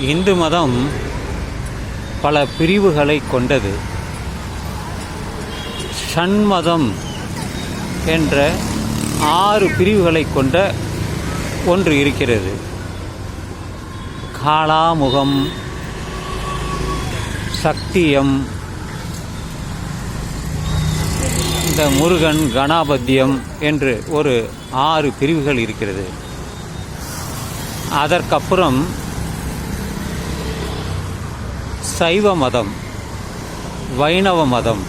இந்து மதம் பல பிரிவுகளை கொண்டது. சண்மதம் என்ற ஆறு பிரிவுகளை கொண்ட ஒன்று இருக்கிறது. காளாமுகம் சக்தியம் இந்த முருகன் கணாபத்தியம் என்று ஒரு ஆறு பிரிவுகள் இருக்கிறது. அதற்கப்புறம் சைவ மதம் வைணவ மதம்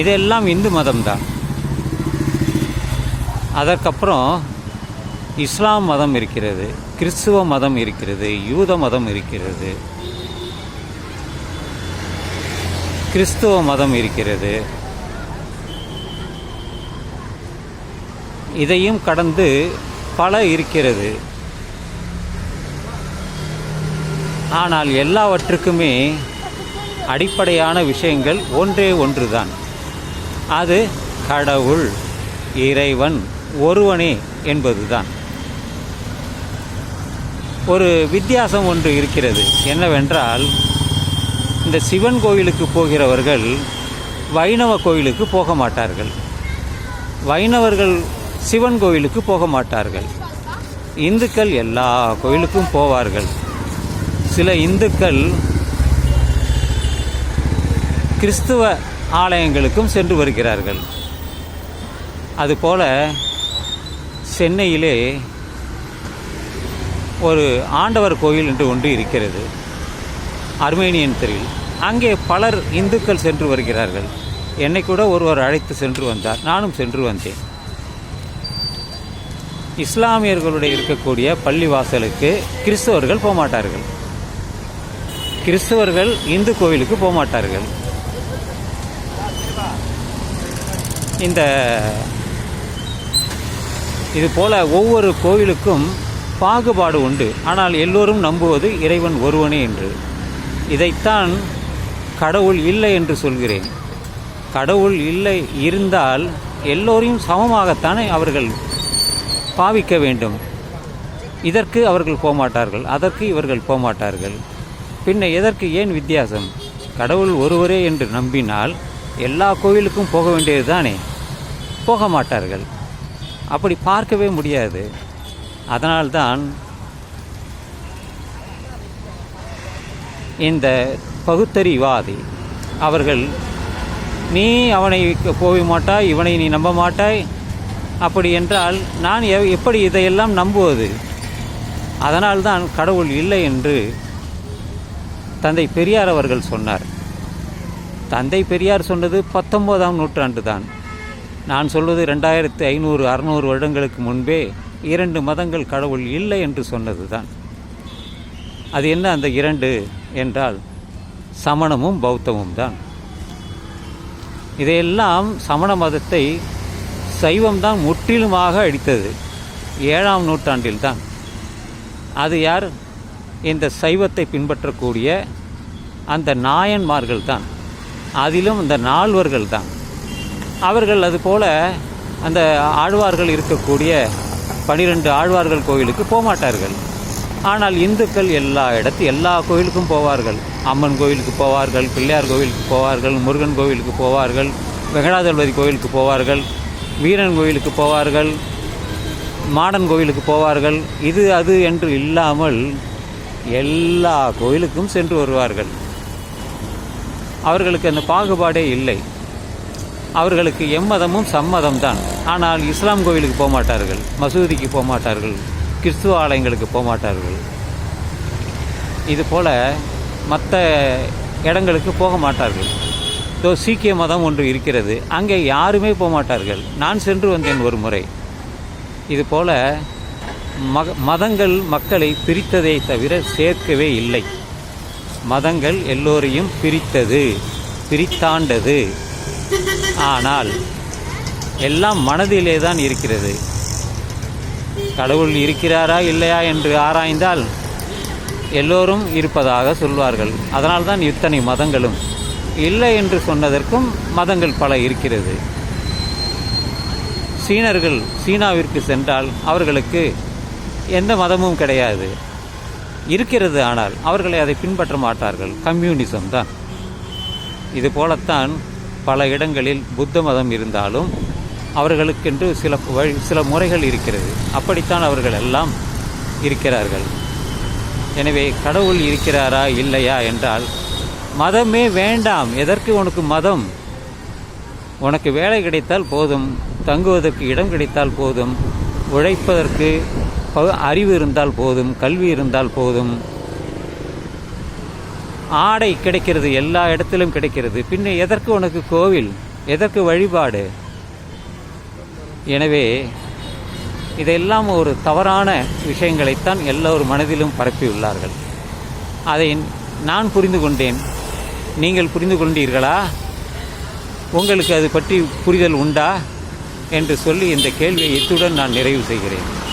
இதெல்லாம் இந்து மதம் தான் அதற்கப்புறம் இஸ்லாம் மதம் இருக்கிறது கிறிஸ்துவ மதம் இருக்கிறது யூத மதம் இருக்கிறது கிறிஸ்துவ மதம் இருக்கிறது. இதையும் கடந்து பல இருக்கிறது. ஆனால் எல்லாவற்றுக்குமே அடிப்படையான விஷயங்கள் ஒன்றே ஒன்றுதான். அது கடவுள் இறைவன் ஒருவனே என்பதுதான். ஒரு வித்தியாசம் ஒன்று இருக்கிறது. என்னவென்றால் இந்த சிவன் கோயிலுக்கு போகிறவர்கள் வைணவ கோயிலுக்கு போக மாட்டார்கள். வைணவர்கள் சிவன் கோயிலுக்கு போக மாட்டார்கள். இந்துக்கள் எல்லா கோயிலுக்கும் போவார்கள். சில இந்துக்கள் கிறிஸ்துவ ஆலயங்களுக்கும் சென்று வருகிறார்கள். அதுபோல சென்னையிலே ஒரு ஆண்டவர் கோயில் என்று ஒன்று இருக்கிறது. அர்மேனியன் தெருவில். அங்கே பலர் இந்துக்கள் சென்று வருகிறார்கள். என்னை கூட ஒருவர் அழைத்து சென்று வந்தார். நானும் சென்று வந்தேன். இஸ்லாமியர்களுடைய இருக்கக்கூடிய பள்ளிவாசலுக்கு கிறிஸ்தவர்கள் போகமாட்டார்கள். கிறிஸ்தவர்கள் இந்து கோவிலுக்கு போக மாட்டார்கள் இந்த இது போல ஒவ்வொரு கோவிலுக்கும் பாகுபாடு உண்டு. ஆனால் எல்லோரும் நம்புவது இறைவன் ஒருவனே என்று. இதைத்தான் கடவுள் இல்லை என்று சொல்கிறேன். கடவுள் இல்லை இருந்தால் எல்லோரையும் சமமாகத்தானே அவர்கள் பாவிக்க வேண்டும். இதற்கு அவர்கள் போகமாட்டார்கள். அதற்கு இவர்கள் போகமாட்டார்கள். பின்ன எதற்கு ஏன் வித்தியாசம்? கடவுள் ஒருவரே என்று நம்பினால் எல்லா கோவிலுக்கும் போக வேண்டியது தானே? போக மாட்டார்கள். அப்படி பார்க்கவே முடியாது. அதனால்தான் இந்த பகுத்தறிவாதி அவர்கள் நீ அவனை போக மாட்டாய் இவனை நீ நம்ப மாட்டாய் அப்படி என்றால் நான் எ- எப்படி இதையெல்லாம் நம்புவது? அதனால்தான் கடவுள் இல்லை என்று தந்தை பெரியார் அவர்கள் சொன்னார். தந்தை பெரியார் சொன்னது பத்தொன்பதாம் நூற்றாண்டு தான் நான் சொல்வது ரெண்டாயிரத்து ஐநூறு அறுநூறு வருடங்களுக்கு முன்பே இரண்டு மதங்கள் கடவுள் இல்லை என்று சொன்னது தான் அது என்ன அந்த இரண்டு என்றால் சமணமும் பௌத்தமும் தான் இதையெல்லாம் சமண மதத்தை சைவம்தான் முற்றிலுமாக அடித்தது ஏழாம் நூற்றாண்டில்தான். அது யார்? இந்த சைவத்தை பின்பற்றக்கூடிய அந்த நாயன்மார்கள் தான் அதிலும் இந்த நால்வர்கள் தான் அவர்கள் அதுபோல அந்த ஆழ்வார்கள் இருக்கக்கூடிய பனிரெண்டு ஆழ்வார்கள் கோயிலுக்கு போகமாட்டார்கள் ஆனால் இந்துக்கள் எல்லா இடத்து எல்லா கோயிலுக்கும் போவார்கள். அம்மன் கோயிலுக்கு போவார்கள் பிள்ளையார் கோயிலுக்கு போவார்கள் முருகன் கோயிலுக்கு போவார்கள் வெங்கடாதளபதி கோயிலுக்கு போவார்கள் வீரன் கோயிலுக்கு போவார்கள் மாடன் கோயிலுக்கு போவார்கள். இது அது என்று இல்லாமல் எல்லா கோயிலுக்கும் சென்று வருவார்கள். அவர்களுக்கு அந்த பாகுபாடே இல்லை. அவர்களுக்கு எம்மதமும் சம்மதம் தான் ஆனால் இஸ்லாம் கோயிலுக்கு போக மாட்டார்கள் மசூதிக்கு போக மாட்டார்கள் கிறிஸ்துவ ஆலயங்களுக்கு போக மாட்டார்கள் இது போல் மற்ற இடங்களுக்கு போக மாட்டார்கள். தோ சீக்கிய மதம் ஒன்று இருக்கிறது. அங்கே யாருமே போக மாட்டார்கள் நான் சென்று வந்தேன் ஒரு முறை. இது போல் மதங்கள் மக்களை பிரித்ததை தவிர சேர்க்கவே இல்லை. மதங்கள் எல்லோரையும் பிரித்தது பிரித்தாண்டது. ஆனால் எல்லாம் மனதிலே தான் இருக்கிறது. கடவுள் இருக்கிறாரா இல்லையா என்று ஆராய்ந்தால் எல்லோரும் இருப்பதாக சொல்வார்கள். அதனால்தான் இத்தனை மதங்களும். இல்லை என்று சொன்னதற்கும் மதங்கள் பல இருக்கிறது. சீனர்கள் சீனாவிற்கு சென்றால் அவர்களுக்கு எந்த மதமும் கிடையாது. இருக்கிறது ஆனால் அவர்களை அதை பின்பற்ற மாட்டார்கள். கம்யூனிசம் தான். இது போலத்தான் பல இடங்களில் புத்த மதம் இருந்தாலும் அவர்களுக்கென்று சில வழி சில முறைகள் இருக்கிறது. அப்படித்தான் அவர்கள் எல்லாம் இருக்கிறார்கள். எனவே கடவுள் இருக்கிறாரா இல்லையா என்றால் மதமே வேண்டாம். எதற்கு உனக்கு மதம்? உனக்கு வேலை கிடைத்தால் போதும். தங்குவதற்கு இடம் கிடைத்தால் போதும். உழைப்பதற்கு அறிவு இருந்தால் போதும் கல்வி இருந்தால் போதும். ஆடை கிடைக்கிறது எல்லா இடத்திலும் கிடைக்கிறது. பின்ன எதற்கு உனக்கு கோவில்? எதற்கு வழிபாடு? எனவே இதெல்லாம் ஒரு தவறான விஷயங்களைத்தான் எல்லோரும் மனதிலும் பரப்பியுள்ளார்கள். அதை நான் புரிந்து கொண்டேன். நீங்கள் புரிந்து கொண்டீர்களா? உங்களுக்கு அது பற்றி புரிதல் உண்டா? என்று சொல்லி இந்த கேள்வியை இத்துடன் நான் நிறைவு செய்கிறேன்.